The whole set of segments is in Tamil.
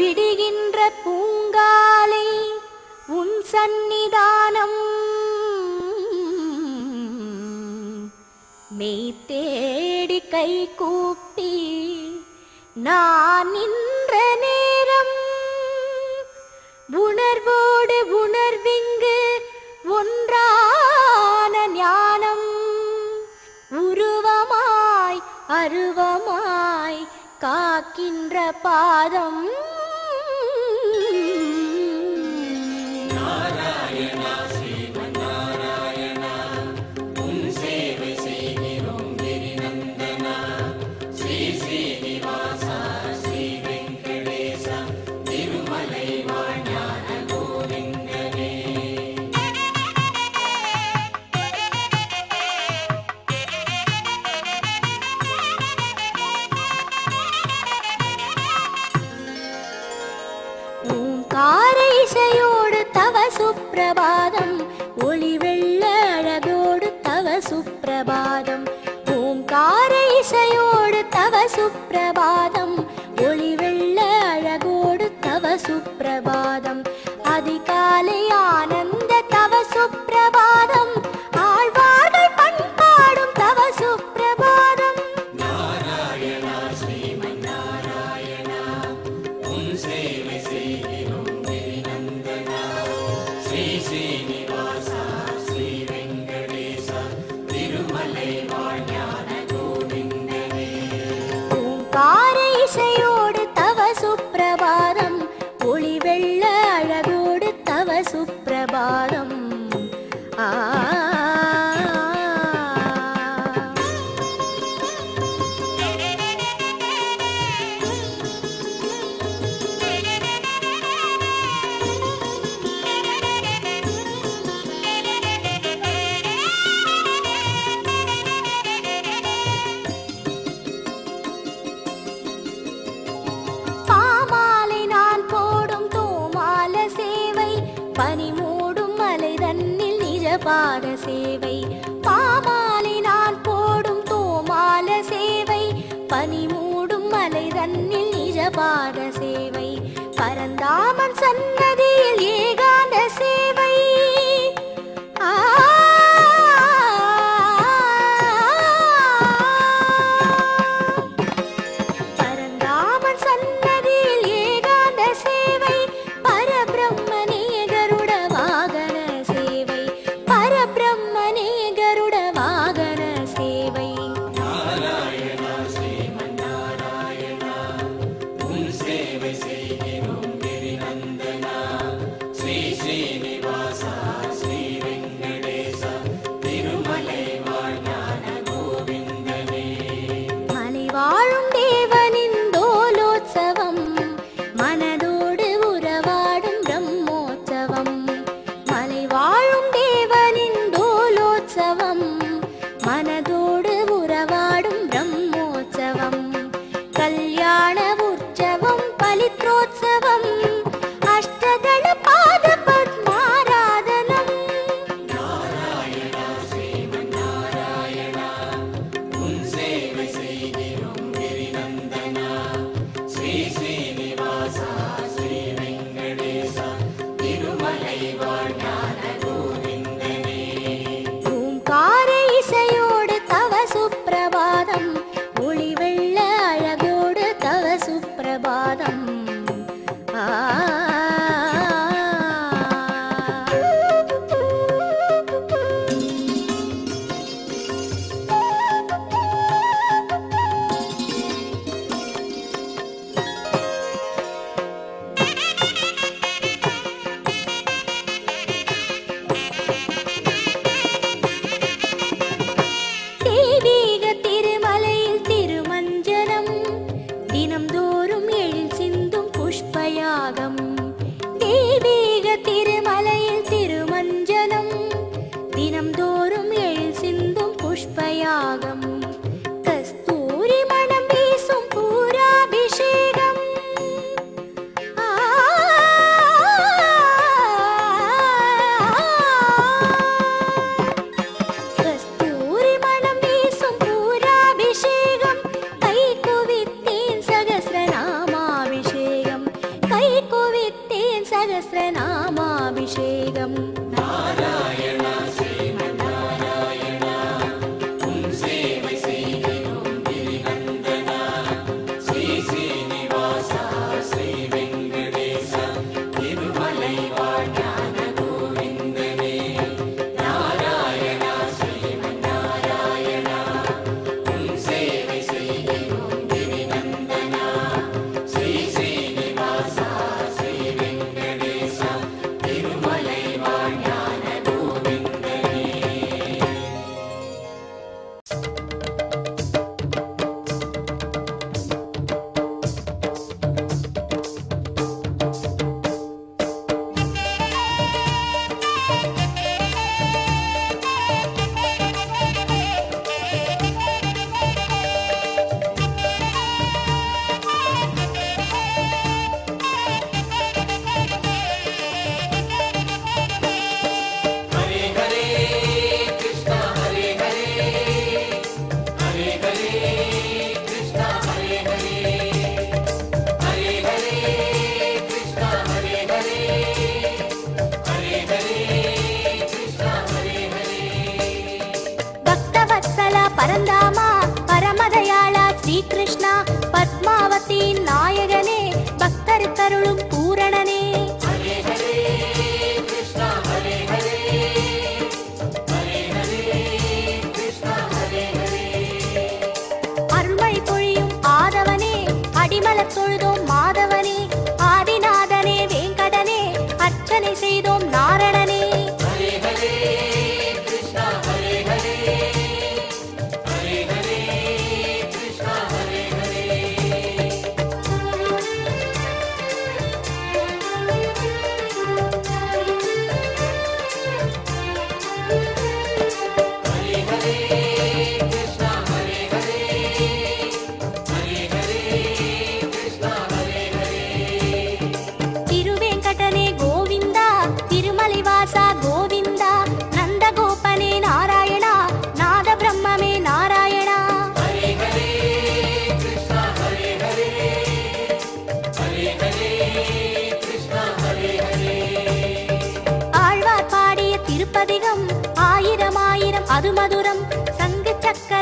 விடுகின்ற பூங்காலை உன் சந்நிதானம். மெய் தேடி கை கூப்பி நான் நின்ற நேரம். உணர்வோடு உணர்விங்கு ஒன்றான ஞானம். உருவமாய் அருவமாய் காக்கின்ற பாதம். சேவை. பாமாலை நான் போடும் தோமால சேவை. பனி மூடும் மலை தன்னில் நிஜபாட சேவை. பரந்தாமன் சன்னதியில் ஏக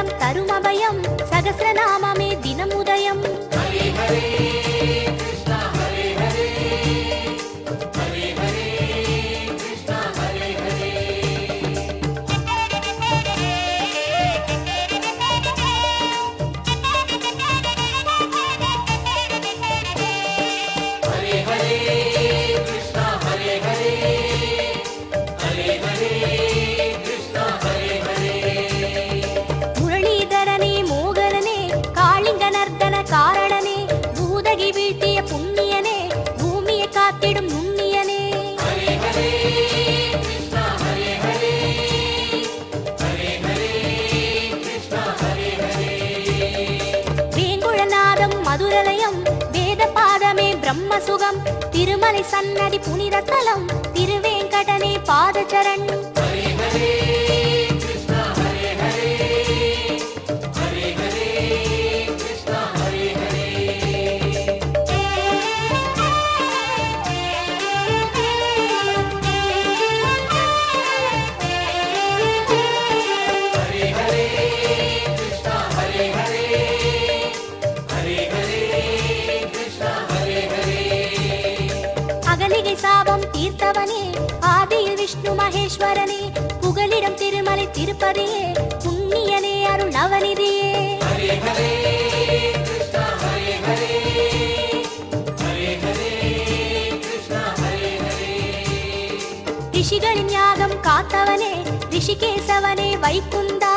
சக்கரம் தருமபயம் காரணனே பூதகி வீழ்த்திய புண்ணியனே பூமியை காத்திடும் நுண்ணியனே. வேங்குழநாதம் மதுரலயம் வேத பாதமே பிரம்ம சுகம் திருமலை சன்னதி புனித தலம் திருவேங்கடனே பாதச்சரண் தீர்த்தவனே ஆதியில் விஷ்ணு மகேஸ்வரனே புகலிடம் திருமலை திருப்பதியே புண்ணியனே அருள் நவநிதியே. ரிஷிகளின் யாகம் காத்தவனே ரிஷிகேசவனே வைக்குந்தா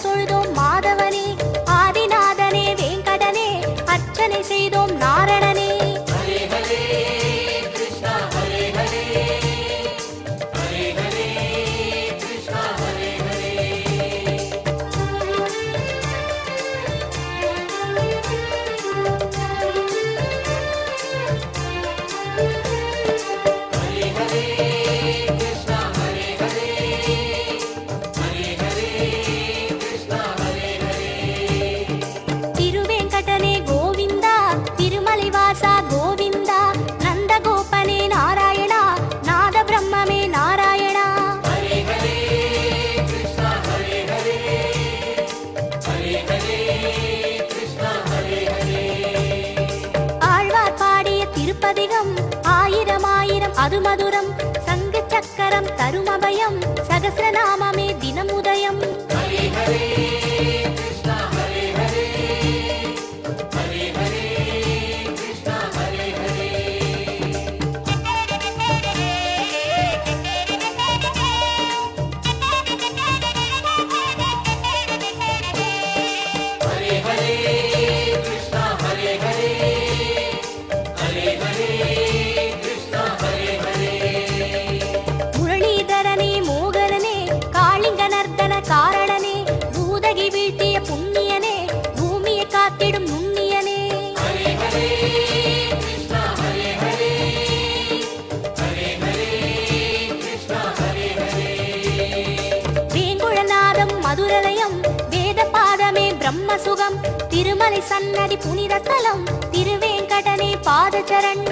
Sorry. அது மதுரம் சங்க சக்கரம் தருமபயம் சகசிரநாமமே சன்னதி புனித தலம் திருவேங்கடனே பாதச்சரண்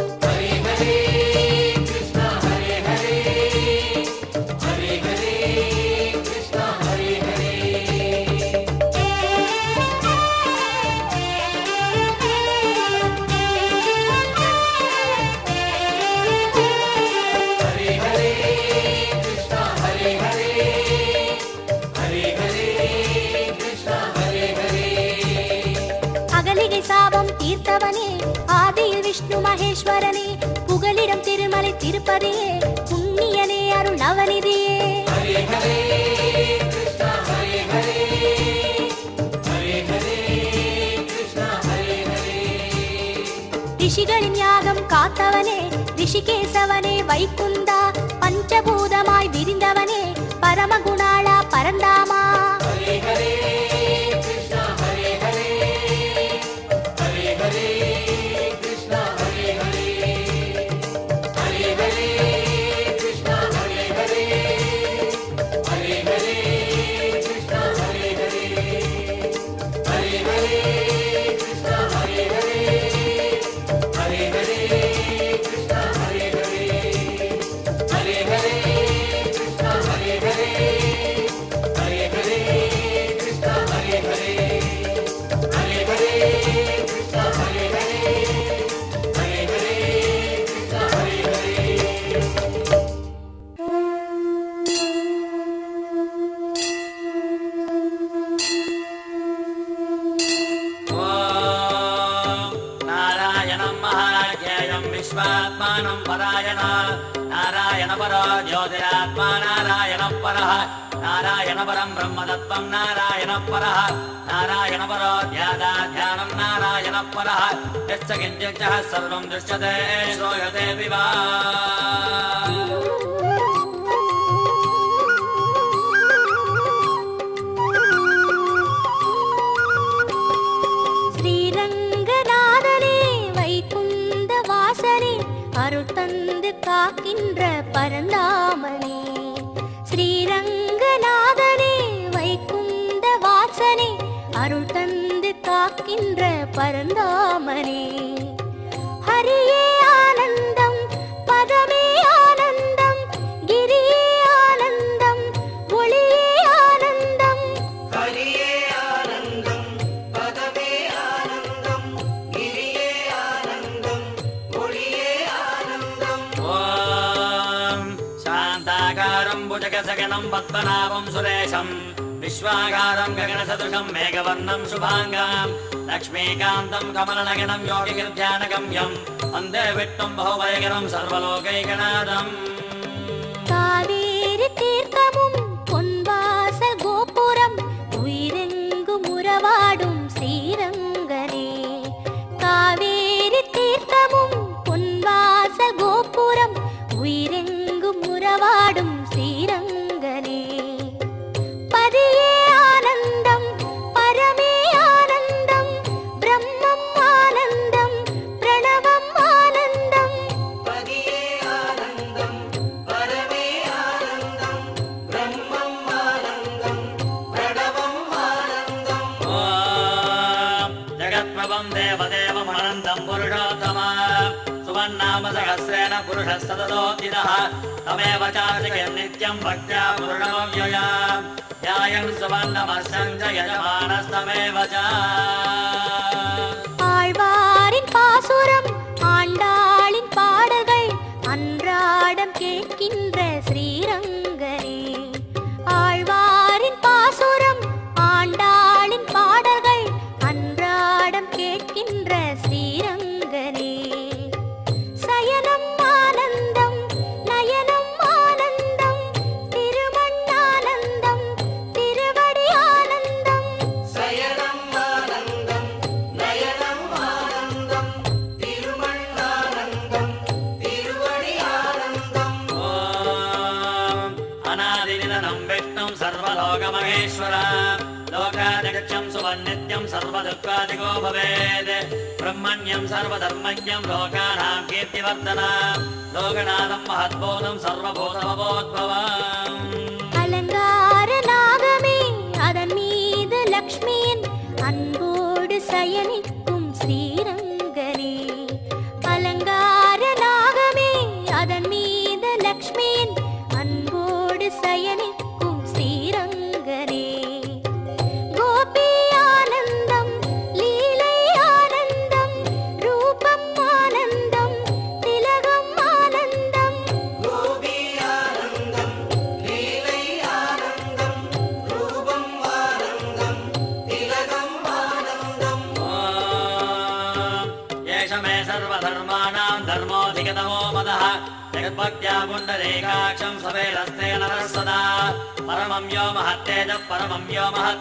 தீர்த்தவனே ஆதியில் விஷ்ணு மகேஸ்வரனே புகலிடம் திருமலை திருப்பதியே புண்ணியனே அருள் நவநிதியே. ரிஷிகளின் யாகம் காத்தவனே ரிஷிகேசவனே வைகுந்தா பஞ்சபூதமாய் விரிந்தவனே பரமகுணாளா பரந்தாமா. नारायणः परः नारायणपरो ध्यानाध्यानं नारायणः परः यश्च किञ्चित् सर्वं दृश्यते श्रूयते विवा ஸ்ரீரங்கநாதனே வைகுந்த வாசனே அருள் தந்து காக்கின்ற பரந்தாமனே காக்கின்ற பரந்தாமனே ஹரியே ஆனந்தம் பதமே ஆனந்தம் கிரியே ஆனந்தம் ஒளியே ஆனந்தம் ஹரியே ஆனந்தம் பதமே ஆனந்தம் கிரியே ஆனந்தம் ஒளியே ஆனந்தம் ॐ शान्ताकारं भुजगसगणं पद्मनाभं सुरेशं विश्वाकारं गगनसदृशं मेघवर्णं शुभाङ्गां லக்ஷ்மீகாந்தம் கமலநகனம் யோகிகிர்த்தியானகம்யம் வந்தே விட்டும் பகுபயகரம் சர்வலோகைகநாதம் காவேரி தீர்த்தமும் சுவர்ணமர்ஷஞ்சயமானஸ்தமேவ ஆழ்வாரின் பாசுரம் ஆண்டாளின் பாடல்கள் அன்றாடம் கேட்கின்ற सर्वदुःखादिको भवेत् ब्रह्मण्यम् सर्वधर्मज्ञम् लोकानाम् कीर्तिवर्धनाम् लोकनाथम् महद्बोधम् सर्वभूतमबोद्भवाम् அலங்கார நாகமே அதன் மீது லக்ஷ்மியின் அன்பு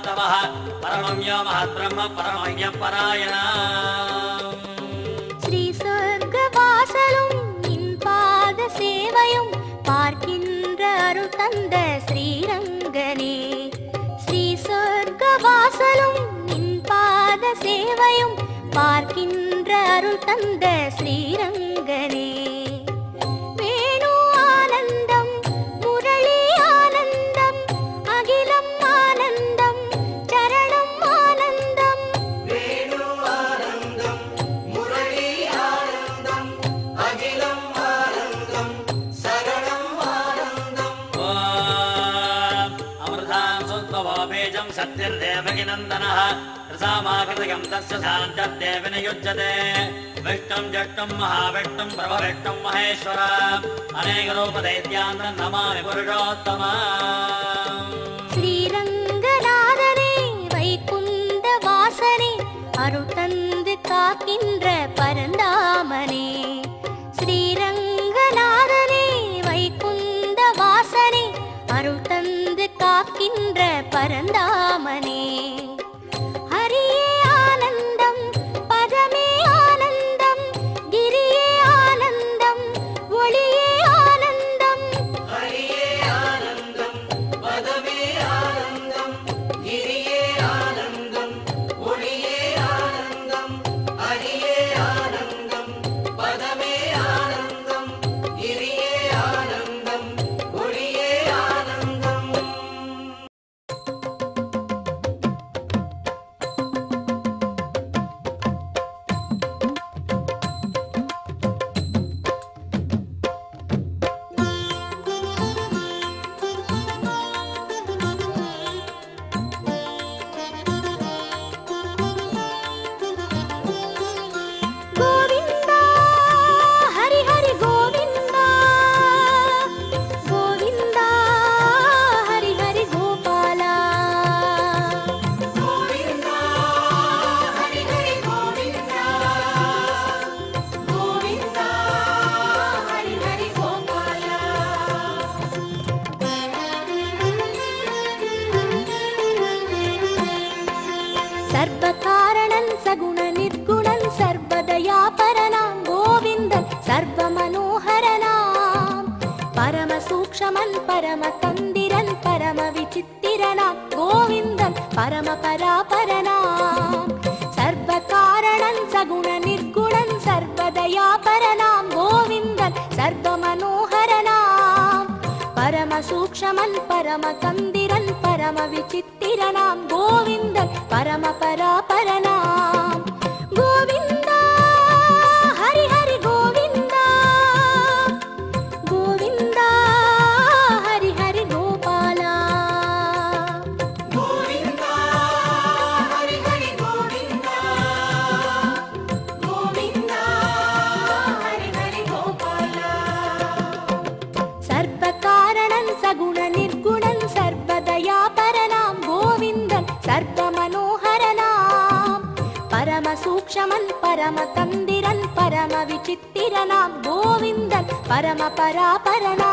தவ பரமம் யோ மகத் பிரம்ம பரமய பராயணா ஸ்ரீ சொர்க்க வாசலும் இன்பாத சேவையும் பார்க்கின்ற அருள் தந்த ஸ்ரீரங்கனே ஸ்ரீ சொர்க்க வாசலும் இன்பாத சேவையும் பார்க்கின்ற அருள் தந்த ஸ்ரீரங்கனே सखिनन्दनः रसामाकृतयम् तस्य सान्ते विनियुज्यते विष्टम् जष्टम् महाविष्टम् प्रभविष्टम् महेश्वर अनेकरूपदैत्यान्द्रम् नमामि पुरुषोत्तम ஸ்ரீரங்கநாதனே வைகுந்த வாசனே அருள் தந்து காக்கின்ற பரந்தாமனே ஸ்ரீரங்கநாதனே வைகுந்த வாசனே அருள் தந்து காக்கின்ற பரந்தாமனே పరమ పరాపరణ